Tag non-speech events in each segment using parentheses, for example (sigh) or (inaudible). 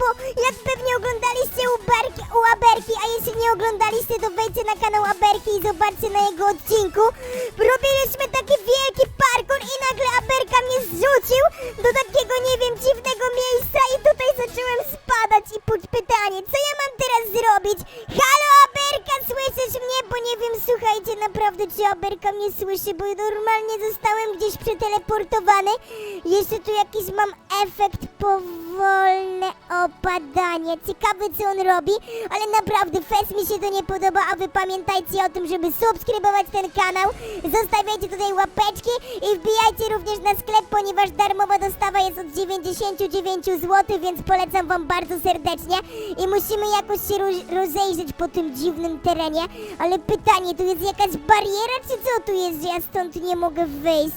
bo jak pewnie oglądaliście u, Berki, u Aberki, a jeśli nie oglądaliście, to wejdźcie na kanał Aberki i zobaczcie na jego odcinku. Robiliśmy taki wielki parkour i nagle Aberka mnie zrzucił do takiego, nie wiem, dziwnego miejsca i tutaj zacząłem spadać i pytanie, co ja mam teraz zrobić? Halo Aberka, słyszysz mnie? Bo nie wiem, słuchajcie, naprawdę czy Aberka mnie słyszy, bo normalnie zostałem gdzieś przeteleportowany. Jeszcze tu jakiś mam efekt powolny opadanie. Ciekawe co on robi, ale naprawdę fest mi się to nie podoba, a wy pamiętajcie o tym, żeby subskrybować ten kanał, zostawiajcie tutaj łapeczki i wbijajcie również na sklep, ponieważ darmowa dostawa jest od 99 zł, więc polecam wam bardzo serdecznie i musimy jakoś się roz- rozejrzeć po tym dziwnym terenie, ale pytanie, tu jest jakaś bariera, czy co tu jest, że ja stąd nie mogę wyjść?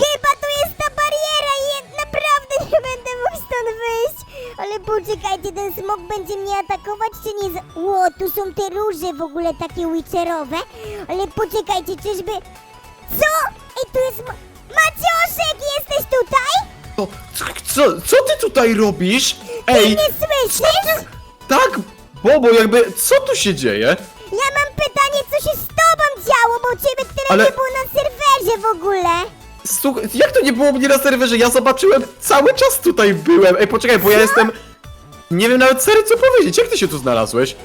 Chyba tu jest ta bariera ja naprawdę nie będę mógł stąd wyjść, ale poczekajcie, ten smok będzie mnie atakować, czy nie? Z... Ło, tu są te róże w ogóle takie witcherowe, ale poczekajcie, czyżby... Co? Ej, tu jest... Ma... Macioszek, jesteś tutaj? To, co, co ty tutaj robisz? Ty Ej, mnie słyszysz? tak, Bobo, jakby, co tu się dzieje? Ja mam pytanie, co się z tobą działo, bo ciebie tyle Ale- nie było na serwerze w ogóle. Słuchaj, jak to nie było mnie na serwerze? Ja zobaczyłem, cały czas tutaj byłem. Ej, poczekaj, bo ja jestem... Nie wiem nawet serio co powiedzieć, jak ty się tu znalazłeś?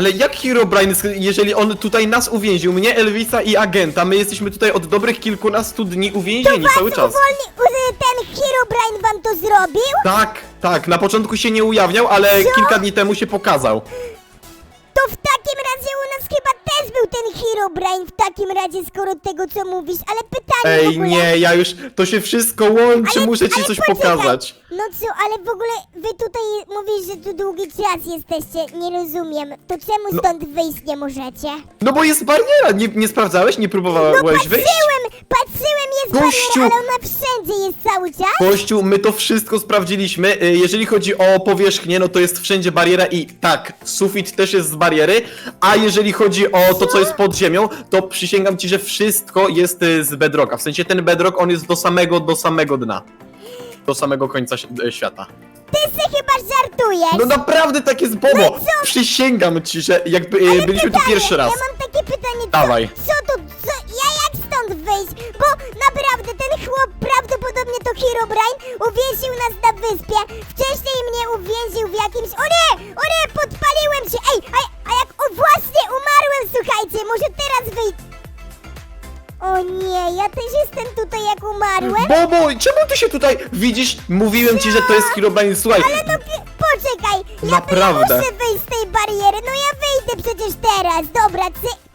Ale jak Herobrine, jeżeli on tutaj nas uwięził, mnie, Elvisa i agenta, my jesteśmy tutaj od dobrych kilkunastu dni uwięzieni cały czas. uwolni, u- ten Herobrine wam to zrobił? Tak, tak, na początku się nie ujawniał, ale kilka dni temu się pokazał. Herobrine w takim razie, skoro tego co mówisz, ale pytanie w Ej, ogóle... nie, ja już, to się wszystko łączy, Ale- muszę ci ale coś poczekaj. pokazać. No co, ale w ogóle wy tutaj mówisz, że tu długi czas jesteście, nie rozumiem. To czemu No. stąd wyjść nie możecie? No bo jest bariera, nie, nie sprawdzałeś, nie No próbowałeś wyjść? patrzyłem, patrzyłem, jest Gościu! bariera, ale ona wszędzie jest cały czas. Kościół, my to wszystko sprawdziliśmy. Y, Jeżeli chodzi o powierzchnię, no to jest wszędzie bariera i tak, sufit też jest z bariery, a jeżeli chodzi o to, co jest pod ziemią, to przysięgam ci, że wszystko jest y, z bedrocka. W sensie ten bedrock, on jest do samego, do samego dna. Do samego końca y, świata. Ty se chyba żartujesz. No naprawdę tak jest, Bobo! No co? Przysięgam ci, że jakby y, byliśmy tu Pytanie, pierwszy raz. Ja mam takie pytanie, co, Dawaj. co tu, co, ja jak stąd wyjść? Bo naprawdę ten chłop prawdopodobnie to Herobrine uwięził nas na wyspie. Wcześniej mnie uwięził w jakimś... O nie! O nie! Podpaliłem się! Ej! A, a jak o, właśnie umarłem, słuchajcie! Może teraz wyjść... O nie, ja też jestem tutaj jak umarłem. Bobo, czemu ty się tutaj widzisz? Mówiłem ci, że to jest Herobrine, słuchaj. Ale no pi- poczekaj! Ja, Naprawdę. muszę wyjść z tej bariery, no ja wyjdę przecież teraz, dobra, ty...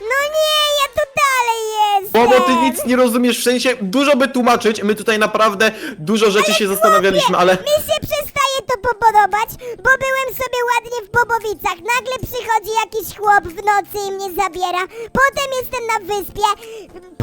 No nie, ja tu dalej jestem! Bobo, ty nic nie rozumiesz, w sensie dużo by tłumaczyć, my tutaj naprawdę dużo rzeczy się zastanawialiśmy, ale... Mi się przestaje to bo byłem sobie ładnie w Bobowicach, nagle przychodzi jakiś chłop w nocy i mnie zabiera, potem jestem na wyspie,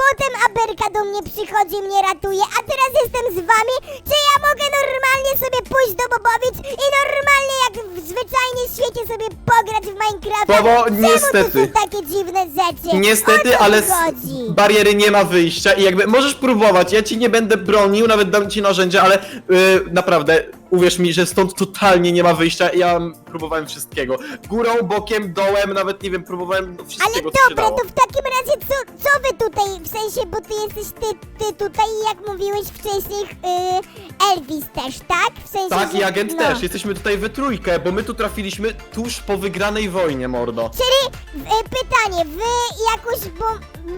potem Aberka do mnie przychodzi i mnie ratuje, a teraz jestem z wami, czy ja mogę normalnie sobie pójść do Bobowic i normalnie jak w zwyczajnym świecie sobie pograć w Minecraft? Bobo, Czemu niestety. to są takie dziwne rzeczy? o Niestety, co ale z chodzi? bariery nie ma wyjścia i jakby możesz próbować, ja ci nie będę bronił, nawet dam ci narzędzia, ale yy, naprawdę, uwierz mi, że stąd totalnie nie ma wyjścia, ja próbowałem wszystkiego. Górą, bokiem, dołem, nawet nie wiem, próbowałem no, Ale wszystkiego, co się dobra, dało. to w takim razie co, co wy tutaj, w sensie, bo ty jesteś ty, ty tutaj i jak mówiłeś wcześniej, yy, Elvis też, tak? W sensie, Tak, że, i agent no. też, jesteśmy tutaj we trójkę, bo my tu trafiliśmy tuż po wygranej wojnie, mordo. Czyli y, pytanie, wy jakoś, bo,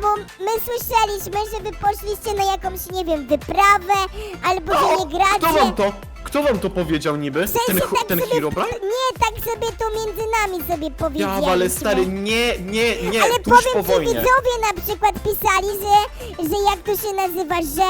bo my słyszeliśmy, że wy poszliście na jakąś, nie wiem, wyprawę, albo że nie gracie. Kto wam to, kto wam to powiedział niby? W sensie Ten, chu- tak ten sobie? Nie, tak sobie to między nami sobie Ja, powiedzieliśmy. ale stary, nie, nie, nie, Ale tuż powiem po ci, wojnie. widzowie na przykład pisali, że, że jak to się nazywa, że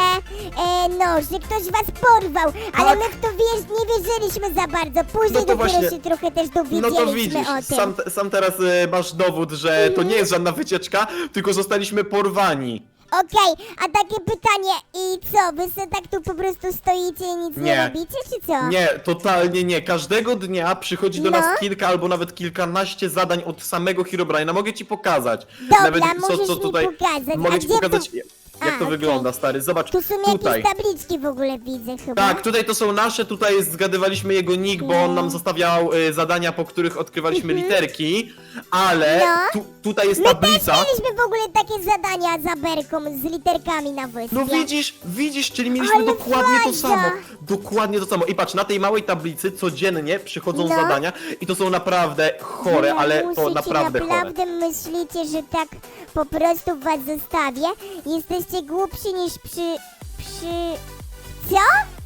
e, no, że ktoś was porwał, ale Tak. my w to wierz, nie wierzyliśmy za bardzo. Później No to dopiero właśnie- się trochę też No dowiedzieliśmy to widzisz, o tym. sam, sam teraz e, masz dowód, że to nie jest żadna wycieczka, tylko zostaliśmy porwani. Okej, a takie pytanie, i co, wy se tak tu po prostu stoicie i nic nie, Nie. robicie, czy co? Nie, totalnie nie. Każdego dnia przychodzi do No. nas kilka albo nawet kilkanaście zadań od samego Herobrine'a. Mogę ci pokazać. Dobra, możesz mi pokazać. Mogę A ci gdzie pokazać, jak A, to okej. wygląda, stary. Zobacz, Tu są tutaj. jakieś tabliczki w ogóle widzę chyba. Tak, tutaj to są nasze, tutaj zgadywaliśmy jego nick, bo on nam zostawiał y, zadania, po których odkrywaliśmy literki, ale Mhm. No. tu, tutaj jest My też tablica. mieliśmy w ogóle takie zadania za berką z literkami na wyspie. No widzisz, widzisz, czyli mieliśmy Ale dokładnie to fajna. samo. Dokładnie to samo. I patrz, na tej małej tablicy codziennie przychodzą No. zadania i to są naprawdę chore, ale to Musicie, naprawdę chore. naprawdę myślicie, że tak po prostu was zostawię? Jesteście głupsi niż przy... przy... Co?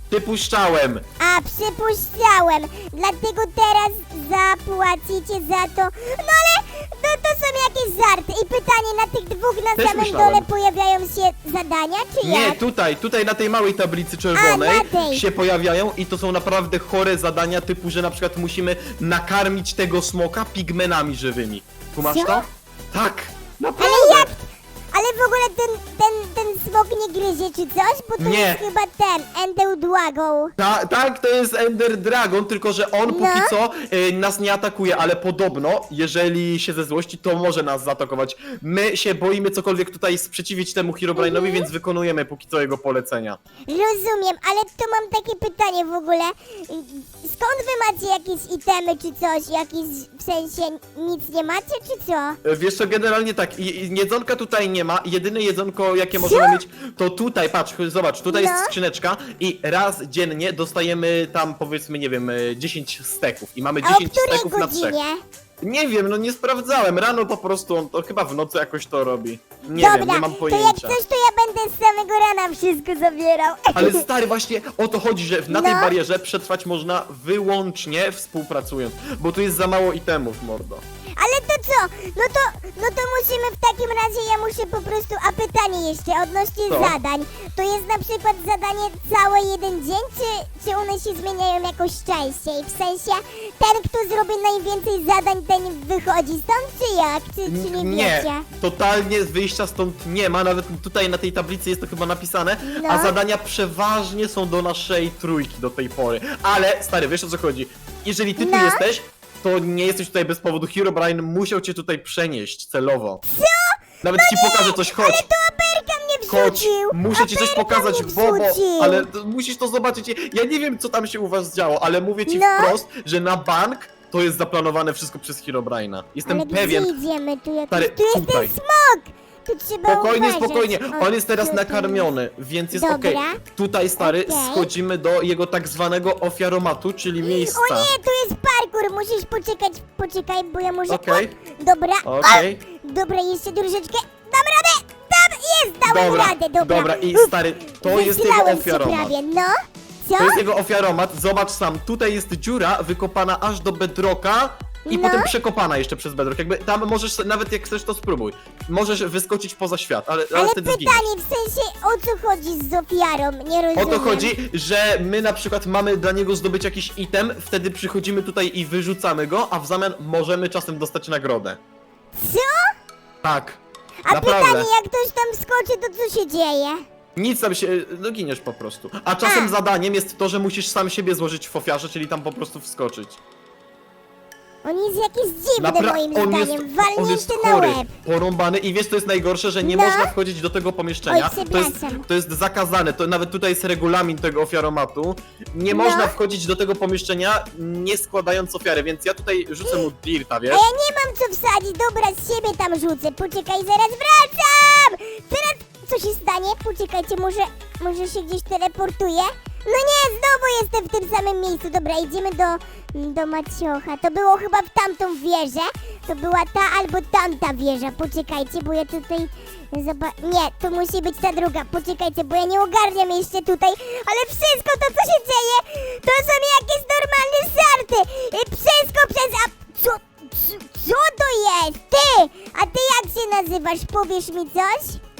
Przypuszczałem. A, przypuszczałem. Dlatego teraz zapłacicie za to. No ale to, to są jakieś żarty. I pytanie, na tych dwóch na Też samym myślałem. dole pojawiają się zadania, czy Nie, jak? tutaj, tutaj na tej małej tablicy czerwonej A, na tej. się pojawiają i to są naprawdę chore zadania typu, że na przykład musimy nakarmić tego smoka pigmenami żywymi. Kumasz Co? to? Tak, naprawdę. Ale w ogóle ten, ten, ten smok nie gryzie czy coś? Bo to Nie. jest chyba ten, Endeudłagą. Ta, tak, to jest Ender Dragon, tylko że on No. póki co y, nas nie atakuje, ale podobno, jeżeli się ze złości, to może nas zaatakować. My się boimy cokolwiek tutaj sprzeciwić temu Herobrine'owi, Mhm. więc wykonujemy póki co jego polecenia. Rozumiem, ale to mam takie pytanie w ogóle. Skąd wy macie jakieś itemy czy coś? Jakieś, w sensie nic nie macie czy co? E, Wiesz co, generalnie tak, jedzonka tutaj nie ma, jedyne jedzonko jakie możemy mieć, to tutaj, patrz, zobacz, tutaj No. jest skrzyneczka i raz dziennie dostajemy tam powiedzmy, nie wiem, e, 10 steków i mamy A o 10 której steków na trzech. godzinie? Nie wiem, no nie sprawdzałem, rano po prostu, on to chyba w nocy jakoś to robi. Nie Dobra, wiem, nie mam to jak pojęcia. coś, to ja będę z samego rana wszystko zabierał. (laughs) Ale stary, właśnie o to chodzi, że na tej No. barierze przetrwać można wyłącznie współpracując, bo tu jest za mało itemów, mordo. Ale to co? No to, no to musimy w takim razie, ja muszę po prostu, a pytanie jeszcze odnośnie Co? zadań. To jest na przykład zadanie cały jeden dzień, czy, czy one się zmieniają jakoś częściej? W sensie, ten kto zrobi najwięcej zadań, ten wychodzi stąd, czy jak? Czy, czy nie, nie, wiecie? totalnie wyjścia stąd nie ma, nawet tutaj na tej tablicy jest to chyba napisane, No. a zadania przeważnie są do naszej trójki do tej pory. Ale, stary, wiesz o co chodzi? Jeżeli ty tu No. jesteś, to nie jesteś tutaj bez powodu. Herobrine musiał cię tutaj przenieść celowo. Co? Nawet ci pokażę coś, chodź. Ale to Aberka mnie Chodź, wrzucił! muszę ci coś pokazać, mnie Bobo, wrzucił. ale musisz to zobaczyć. Ja nie wiem, co tam się u was działo, ale mówię ci No. wprost, że na bank to jest zaplanowane wszystko przez Herobrine'a. Jestem Ale pewien. gdzie idziemy? Tu, jakiś, Stary, tu jest tutaj. ten smok! Tu trzeba Spokojnie, uważać. spokojnie. O, On jest teraz nakarmiony, więc jest Dobra. okej. Tutaj, stary, Okej. schodzimy do jego tak zwanego ofiaromatu, czyli miejsca. O nie, tu jest parkour, musisz poczekać, poczekaj, bo ja muszę... Okej. O, dobra, Okej. o, dobra, jeszcze troszeczkę, dam radę, dam, jest, dałem Dobra, radę, dobra. dobra, i Uf, stary, to jest jego się ofiaromat. prawie, no, co? To jest jego ofiaromat, zobacz sam, tutaj jest dziura wykopana aż do bedroka i No. potem przekopana jeszcze przez bedrock. Jakby tam możesz, nawet jak chcesz to spróbuj. Możesz wyskoczyć poza świat, ale, ale Ale wtedy zginiesz. pytanie, w sensie, o co chodzi z ofiarą, nie O rozumiem. to chodzi, że my na przykład mamy dla niego zdobyć jakiś item, wtedy przychodzimy tutaj i wyrzucamy go, a w zamian możemy czasem dostać nagrodę. Co? Tak. A Naprawdę. pytanie, jak ktoś tam skoczy, to co się dzieje? Nic tam się, no giniesz po prostu. A czasem A. zadaniem jest to, że musisz sam siebie złożyć w ofiarze, czyli tam po prostu wskoczyć. On jest jakiś dziwny Napra- moim on jest, zdaniem, on jest na chory, łeb. porąbany i wiesz co jest najgorsze, że nie No. można wchodzić do tego pomieszczenia. Oj, to, jest, przepraszam. to jest zakazane, to nawet tutaj jest regulamin tego ofiaromatu. Nie No. można wchodzić do tego pomieszczenia nie składając ofiary, więc ja tutaj rzucę mu dirta, A wiesz? ja nie mam co wsadzić, dobra, z siebie tam rzucę. Poczekaj, zaraz wracam! Teraz co się stanie? Poczekajcie, może, może się gdzieś teleportuje? No nie, znowu jestem w tym samym miejscu. Dobra, idziemy do, do Maciocha. To było chyba w tamtą wieżę. To była ta albo tamta wieża. Poczekajcie, bo ja tutaj... Zoba- nie, to musi być ta druga. Poczekajcie, bo ja nie ogarniam jeszcze tutaj. Ale wszystko to, co się dzieje, to są jakieś normalne żarty. I wszystko przez... A, co, co, co to jest? Ty! A ty jak się nazywasz? Powiesz mi coś?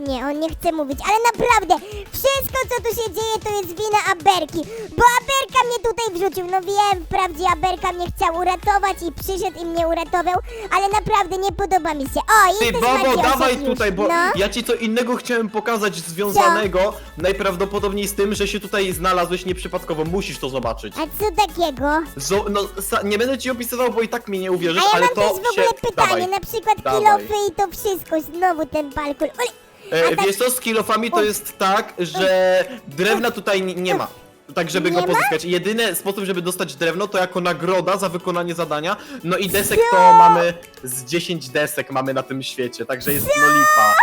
Nie, on nie chce mówić, ale naprawdę wszystko co tu się dzieje to jest wina Aberki, bo Aberka mnie tutaj wrzucił. No wiem, wprawdzie Aberka mnie chciał uratować i przyszedł i mnie uratował, ale naprawdę nie podoba mi się. O, Ty, jesteś Bobo, dawaj tutaj, bo no. ja ci co innego chciałem pokazać związanego najprawdopodobniej z tym, że się tutaj znalazłeś nieprzypadkowo. Musisz to zobaczyć. A co takiego? Zo no, nie będę ci opisywał, bo i tak mi nie A uwierzysz, ja ale mam to też w ogóle się... pytanie, Dawaj. na przykład Dawaj. kilofy i to wszystko, znowu ten parkour. Oj, E, tak- Wiesz co, z kilofami to jest tak, że drewna tutaj ni- nie ma. Tak, żeby Nie go ma? pozyskać. Jedyny sposób, żeby dostać drewno, to jako nagroda za wykonanie zadania. No i desek to mamy z 10 desek mamy na tym świecie, także jest no lipa.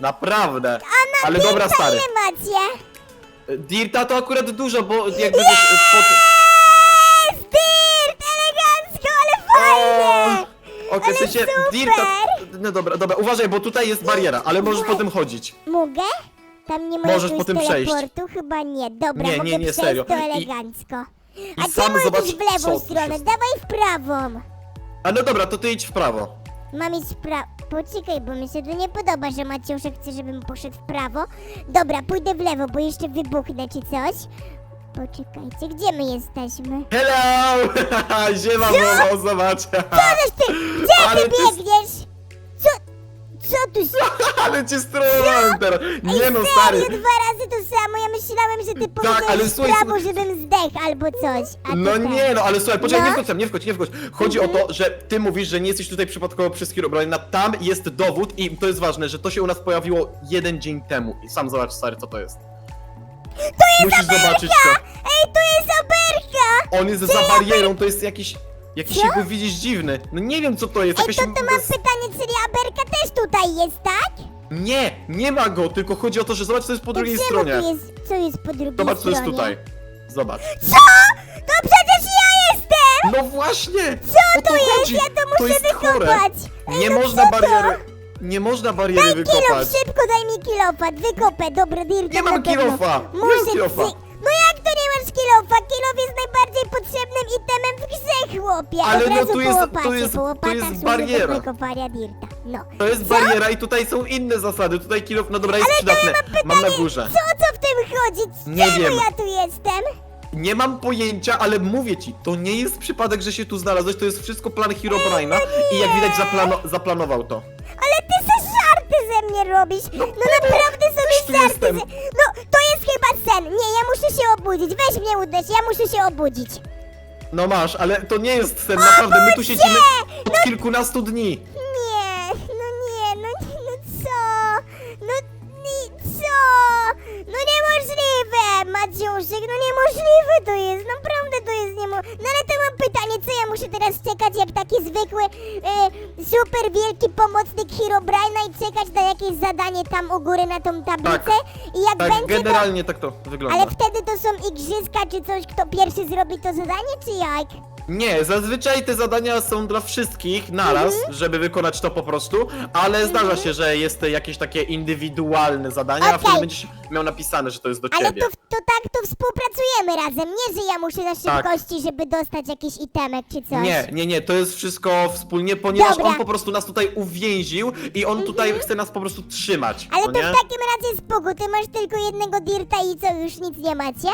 Naprawdę. Ale dobra, stary. ile macie? Dirta to akurat dużo, bo jakby wiesz, pod... Jest dirt, elegancko, ale fajnie! Okej, Ale w sensie super! Dirta... No dobra, dobra, uważaj, bo tutaj jest bariera, ale możesz po tym chodzić. Mogę? Tam nie ma Możesz po tym przejść. teleportu? Chyba nie. Dobra, Nie, mogę nie, nie, przejść serio. to I- elegancko. A sam czemu zobacz, idziesz w co lewą tu stronę? się- Dawaj w prawą. A no dobra, to ty idź w prawo. Mam iść w prawo. Poczekaj, bo mi się to nie podoba, że Maciuszek chce, żebym poszedł w prawo. Dobra, pójdę w lewo, bo jeszcze wybuchnę czy coś. Poczekajcie, gdzie my jesteśmy? Hello! (laughs) Ziema, Bobo, zobacz. Ty, gdzie Ale ty ty- biegniesz? Co? Tu się... (laughs) Ale cię sterowałem teraz. Nie no, Serio, stary. dwa razy to samo. Ja myślałem, że ty powiedziałeś ale słuchaj, prawo, słuchaj- żebym zdechł albo coś. A No ty nie, tak. no ale słuchaj, poczekaj, No. nie wchodź tam, nie wchodź, nie wchodź. Chodzi o to, że ty mówisz, że nie jesteś tutaj przypadkowo przez Herobrine, tam jest dowód i to jest ważne, że to się u nas pojawiło jeden dzień temu. I sam zobacz, stary, co to jest. To jest Musisz zobaczyć to. Ej, tu jest Aberka! On jest za barierą, to jest jakiś... Jakiś Co? jakby widzisz dziwny. No nie wiem co to jest, Ej, jakaś... to, to mam pytanie, czyli Aberka też tutaj jest, tak? Nie, nie ma go, tylko chodzi o to, że zobacz co jest po To drugiej czemu stronie. Tu jest, co jest po drugiej Zobacz co stronie? jest tutaj. Zobacz. Co? To przecież ja jestem! No właśnie! Co to jest? chodzi. Ja to muszę jest chore. wykopać. Ej, Nie no można to? bariery. Nie można bariery Daj wykopać. kilof, szybko daj mi kilofa, wykopę, dobra, Dirk. Nie mam kilofa. Nie mam Muszę kilofa. psy- No jak to nie masz kilofa? Kilof chłopie. Ale Od no razu tu po jest- tu łopacie, jest- po tu łopatach jest służy bariera. do wykopania Dirta. No. To jest bariera i tutaj są inne zasady. Tutaj kilo. No dobra, jest przydatne. Mam na górze. Co, co w tym chodzi? Nie Czemu wiem. ja tu jestem? Nie mam pojęcia, ale mówię ci, to nie jest przypadek, że się tu znalazłeś, to jest wszystko plan Herobrine'a i jak widać zaplano zaplanował to. Ale ty se żarty ze mnie robisz. No, naprawdę też sobie żarty jestem. ze... No, to jest chyba sen. Nie, ja muszę się obudzić. Weź mnie uderz, ja muszę się obudzić. No masz, ale to nie jest sen, naprawdę, my tu siedzimy od kilkunastu dni. Nie, no nie, no, no co? No ni, co? No niemożliwe, Maciuszek, no niemożliwe to jest, naprawdę to jest niemożliwe. No ale to co ja muszę teraz czekać jak taki zwykły, e, super wielki pomocnik Herobrine'a i czekać na jakieś zadanie tam u góry na tą tablicę? I jak Tak, będzie generalnie tak to to... wygląda. Ale wtedy to są igrzyska czy coś, kto pierwszy zrobi to zadanie, czy jak? Nie, zazwyczaj te zadania są dla wszystkich naraz, Mhm. żeby wykonać to po prostu, ale zdarza się, że jest jakieś takie indywidualne zadanie, a Okej. wtedy będziesz miał napisane, że to jest do Ale ciebie. to, to tak, to współpracujemy razem, nie, że ja muszę na Tak. szybkości, żeby dostać jakiś itemek czy coś. Nie, nie, nie, to jest wszystko wspólnie, ponieważ Dobra. on po prostu nas tutaj uwięził i on tutaj chce nas po prostu trzymać. Ale no to nie? w takim razie spoko, ty masz tylko jednego dirta i co, już nic nie macie?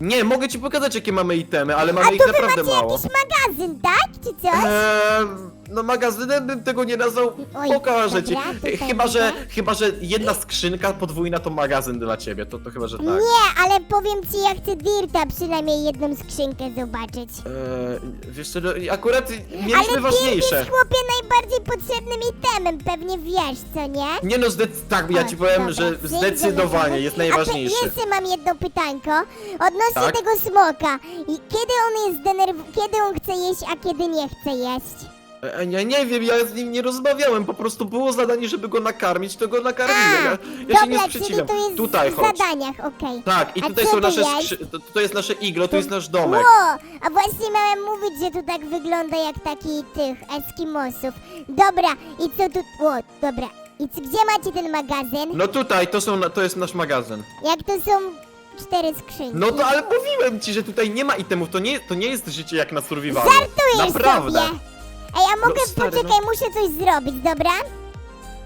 Nie, mogę ci pokazać jakie mamy itemy, ale A mamy ich to wy naprawdę macie mało. jakiś magazyn, tak? Czy coś? Eee, no magazynem bym tego nie nazwał, Oj, pokażę dobra, ci. tutaj Chyba że, widzę. chyba, że jedna skrzynka podwójna to magazyn dla ciebie, to, to chyba, że tak. Nie, ale powiem ci, ja chcę dirta przynajmniej jedną skrzynkę zobaczyć. Eee, wiesz co, no, akurat mieliśmy ale dirt ważniejsze. jest chłopie najbardziej potrzebnym itemem, pewnie wiesz, co nie? Nie no, zdec- tak, ja O, ci powiem, dobra, że dzięki zdecydowanie jest A najważniejszy. ty, jeszcze mam jedno pytańko odnośnie Tak? tego smoka. I kiedy on jest denerw... kiedy on chce jeść, a kiedy nie chce jeść? E, Ja nie wiem, ja z nim nie rozmawiałem, po prostu było zadanie, żeby go nakarmić, to go nakarmiłem. Ja, ja się nie dobra, czyli sprzeciwiam. to jest Tutaj w chodź. zadaniach, okej. Tak, i A tutaj co są to nasze jest? skrzy... to, to jest nasze iglo, to jest nasz domek. Ło, a właśnie miałem mówić, że tu tak wygląda jak taki tych Eskimosów. Dobra, i co tu... O, dobra. I c- gdzie macie ten magazyn? No tutaj, to są, to jest nasz magazyn. Jak to są cztery skrzynki? No to ale mówiłem ci, że tutaj nie ma itemów, to nie, to nie jest życie jak na survivalu. Żartujesz Naprawdę. sobie! Ej, a mogę, No, stary, poczekaj, muszę coś zrobić, dobra?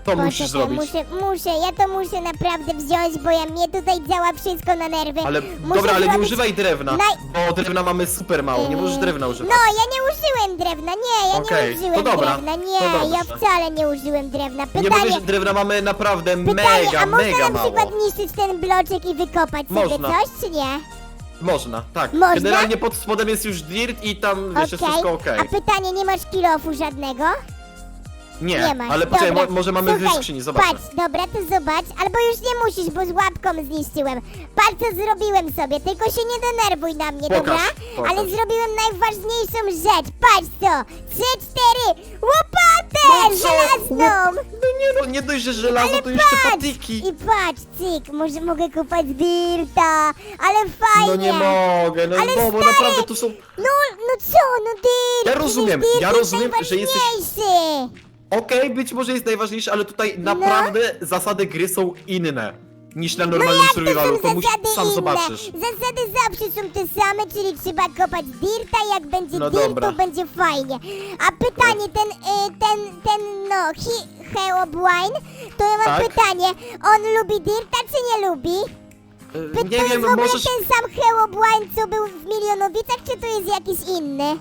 To musisz Poczekaj, zrobić. Muszę, muszę, ja to muszę naprawdę wziąć, bo ja mnie tutaj działa wszystko na nerwy. Ale Muszę dobra, ale nie zrobić używaj drewna, naj- bo drewna mamy super mało, nie możesz drewna No, używać. ja nie użyłem drewna, nie, ja Okej, nie użyłem to dobra, drewna, nie, to dobrze. ja wcale nie użyłem drewna. Nie Pytanie, drewna mamy naprawdę pytanie, mega, a można mega na mało. przykład niszczyć ten bloczek i wykopać Można. sobie coś, czy nie? Można, tak. Można? Generalnie pod spodem jest już dirt i tam wiesz, jest wszystko okej. A pytanie, nie masz kilofu żadnego? Nie, Nie masz, ale poczekaj, dobra. mo może mamy w Słuchaj, skrzyni, zobaczmy. Patrz, dobra, to zobacz, albo już nie musisz, bo z łapką zniszczyłem. Patrz, co zrobiłem sobie, tylko się nie denerwuj na mnie, Pokaż, dobra? pokaż. Ale zrobiłem najważniejszą rzecz, patrz to! Trzy, cztery, łopatę No co? żelazną! No nie dość, że żelazo, Ale to jeszcze patrz! patyki. I patrz, cyk, może mogę kupać dirta, ale fajnie! No nie mogę, no Ale bo, bo stary! naprawdę tu są... No, no co, no dirt! Ja przecież rozumiem, dirt ja jest rozumiem, że jesteś- najważniejszy. Okej, być może jest najważniejsze, ale tutaj No. naprawdę zasady gry są inne niż na normalnym No jak survivalu, to to zasady sam inne? zobaczysz. Zasady zawsze są te same, czyli trzeba kopać dirta, jak będzie No dirt, to będzie fajnie. A pytanie, ten, y, ten, ten, no, hi, Heobwine, to ja mam Tak? pytanie, on lubi dirta, czy nie lubi? Py- Nie to jest wiem, w ogóle możesz... ten sam Heobwine, co był w Milionowicach, czy to jest jakiś inny?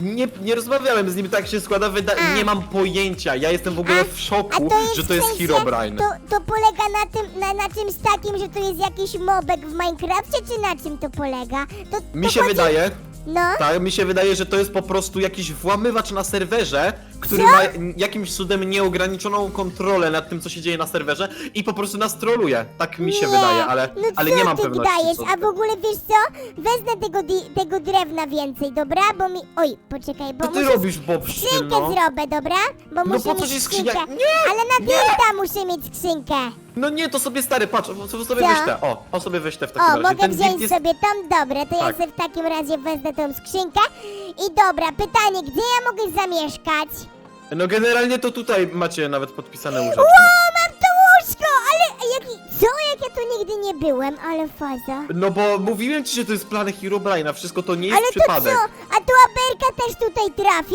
Nie, nie rozmawiałem z nim, tak się składa, wyda... Nie mam pojęcia, ja jestem w ogóle w A szoku, to jest że to w jest sensie, Herobrine. To, to polega na tym, na, na czymś takim, że to jest jakiś mobek w Minecrafcie, czy na czym to polega? To, Mi to się chodzi- wydaje, No. tak, mi się wydaje, że to jest po prostu jakiś włamywacz na serwerze, który ma jakimś cudem nieograniczoną kontrolę nad tym, co się dzieje na serwerze i po prostu nas troluje. Tak mi się wydaje, ale, no ale co nie mam ty pewności. Dajesz? co- A w ogóle wiesz co? Wezmę tego, di- tego drewna więcej, dobra? Bo mi... Oj, poczekaj, bo Co ty muszę... robisz, Bob, Skrzynkę no? zrobię, dobra? Bo No muszę po co mieć ci skrzynkę. Nie, Ale na nie. dirta muszę mieć skrzynkę. No nie, to sobie stary, patrz, o, sobie Co? weź te, o, o sobie weź te w takim O, razie. mogę Ten wziąć dirt jest... sobie tą, dobra, to ja Tak. sobie w takim razie wezmę tą skrzynkę. I dobra, pytanie, gdzie ja mogę zamieszkać? No generalnie to tutaj macie nawet podpisane łóżeczko. O, mam to łóżko, ale jaki... Co? Jak ja tu nigdy nie byłem, ale faza. No bo mówiłem ci, że to jest plan Herobrine'a, wszystko to nie jest Ale to przypadek. co? A tu Aberka też tutaj trafi?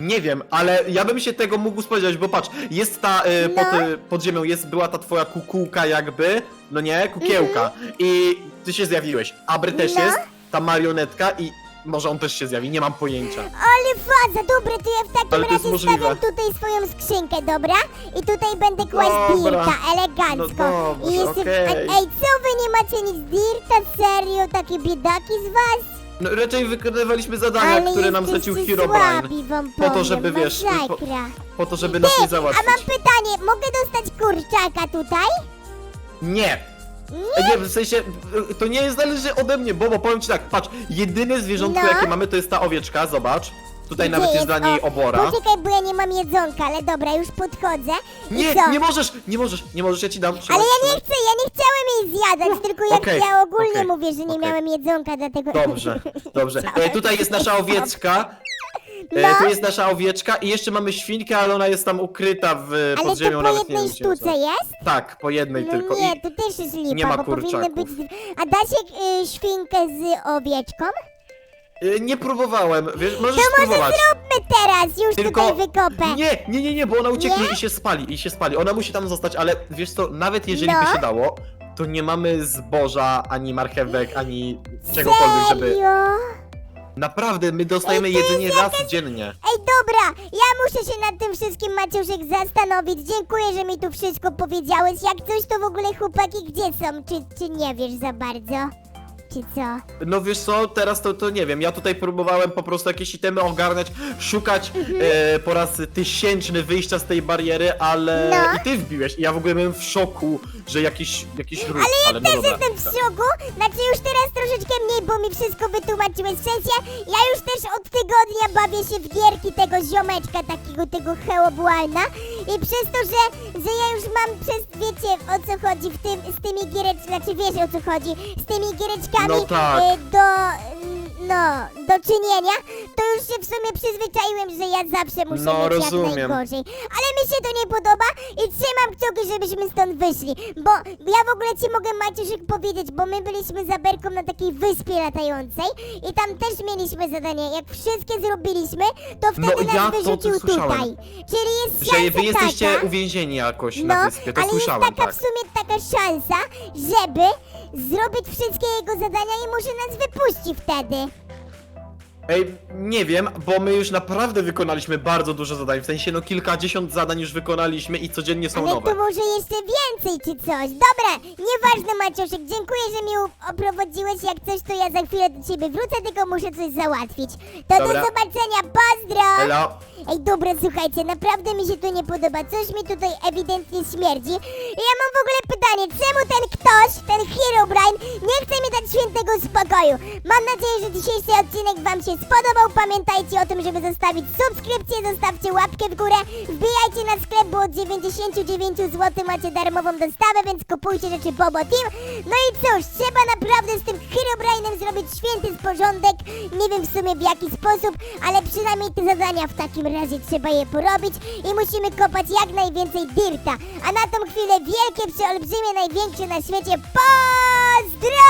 Nie wiem, ale ja bym się tego mógł spodziewać, bo patrz, jest ta y, No. pod, y, pod ziemią, jest, była ta twoja kukułka jakby, no nie, kukiełka i ty się zjawiłeś, Abry też Mhm. No. jest, ta marionetka i może on też się zjawi, nie mam pojęcia. Ale faza, dobra, to ja w takim Ale to jest razie możliwe. stawiam tutaj swoją skrzynkę, dobra? I tutaj będę kłaść Dobra. dirta, elegancko. No dobrze, I jeszcze... okej. Ej, co wy nie macie nic dirta? Serio? Takie biedaki z was? No raczej wykonywaliśmy zadania, Ale które nam jesteście zlecił Herobrine, słabi, wam Po to, powiem, żeby, wiesz, po- masakra. po to, żeby nas nie Ty, a mam pytanie, mogę dostać kurczaka tutaj? Nie! Nie, w sensie, to nie jest zależy ode mnie, bo, bo powiem ci tak, patrz, jedyne zwierzątko No. jakie mamy to jest ta owieczka, zobacz. Tutaj nawet jest dla niej obora. Poczekaj, bo ja nie mam jedzonka, ale dobra, już podchodzę. I Nie, co? nie możesz, nie możesz, nie możesz, ja ci dam. Ale ja nie chcę, ja nie chciałem jej zjadać, tylko jak Okej, ja ogólnie okej, mówię, że nie okej. miałem jedzonka, dlatego... Dobrze, dobrze. (laughs) E, tutaj jest nasza owieczka. E, No. tu jest nasza owieczka i jeszcze mamy świnkę, ale ona jest tam ukryta w Ale pod to ziemią, po nawet jednej nie wiem, gdzie sztuce jest. jest? Tak, po jednej No tylko. nie, I to też jest lipa, nie ma bo powinny kurczaków. być... A da się y, świnkę z owieczką? e, nie próbowałem, wiesz, możesz To może spróbować. zróbmy teraz, już Tylko tutaj wykopę. nie, nie, nie, nie, bo ona ucieknie Nie? i się spali, i się spali. Ona musi tam zostać, ale wiesz co, nawet jeżeli No. by się dało, to nie mamy zboża, ani marchewek, ani czegokolwiek, żeby... Serio? Naprawdę, my dostajemy Ej, to jest jedzenie raz dziennie. Ej, dobra, ja muszę się nad tym wszystkim, Maciuszek, zastanowić. Dziękuję, że mi tu wszystko powiedziałeś. Jak coś, to w ogóle chłopaki gdzie są? Czy, czy nie wiesz za bardzo? Czy co? No wiesz co, teraz to, to nie wiem, ja tutaj próbowałem po prostu jakieś itemy ogarniać, szukać e, po raz tysięczny wyjścia z tej bariery, ale No. i ty wbiłeś i ja w ogóle byłem w szoku, że jakiś, jakiś ruch, ale, no Też dobra. jestem w szoku, znaczy już teraz troszeczkę mniej, bo mi wszystko wytłumaczyłeś. W sensie, ja już też od tygodnia bawię się w gierki tego ziomeczka, takiego tego Heobłana i przez to, że, że ja już mam przez, wiecie o co chodzi w tym, z tymi giereczkami, znaczy wiesz o co chodzi, z tymi giereczkami No tak. e, do, mm, no, do czynienia, to już już się w sumie przyzwyczaiłem, że ja zawsze muszę No, mieć rozumiem. jak najgorzej. Ale mi się to nie podoba i trzymam kciuki, żebyśmy stąd wyszli. Bo ja w ogóle ci mogę Maciuszek powiedzieć, bo my byliśmy za Berką na takiej wyspie latającej i tam też mieliśmy zadanie. Jak wszystkie zrobiliśmy, to wtedy No, ja nas to wyrzucił słyszałem. tutaj. Czyli jest Że szansa wy jesteście taka, uwięzieni jakoś no, na wyspie, to ale słyszałem, jest taka tak. w sumie taka szansa, żeby zrobić wszystkie jego zadania i może nas wypuści wtedy. Ej, nie wiem, bo my już naprawdę wykonaliśmy bardzo dużo zadań, w sensie no kilkadziesiąt zadań już wykonaliśmy i codziennie są Ale nowe. to może jeszcze więcej czy coś. Dobra, nieważne Maciuszek, dziękuję, że mnie u- oprowadziłeś. Jak coś, to ja za chwilę do ciebie wrócę, tylko muszę coś załatwić. To Dobra. do zobaczenia, pozdro! Elo, Ej, dobra, słuchajcie, naprawdę mi się to nie podoba. Coś mi tutaj ewidentnie śmierdzi. I ja mam w ogóle pytanie, czemu ten ktoś, ten Herobrine, nie chce mi dać świętego spokoju? Mam nadzieję, że dzisiejszy odcinek wam się spodobał. Pamiętajcie o tym, żeby zostawić subskrypcję, zostawcie łapkę w górę. Wbijajcie na sklep, bo od 99 zł macie darmową dostawę, więc kupujcie rzeczy Bobo Team. No i cóż, trzeba naprawdę z tym Herobrine'em zrobić święty porządek. Nie wiem w sumie w jaki sposób, ale przynajmniej te zadania w takim razie trzeba je porobić i musimy kopać jak najwięcej dirta. A na tą chwilę wielkie, przeolbrzymie, największe na świecie pozdro!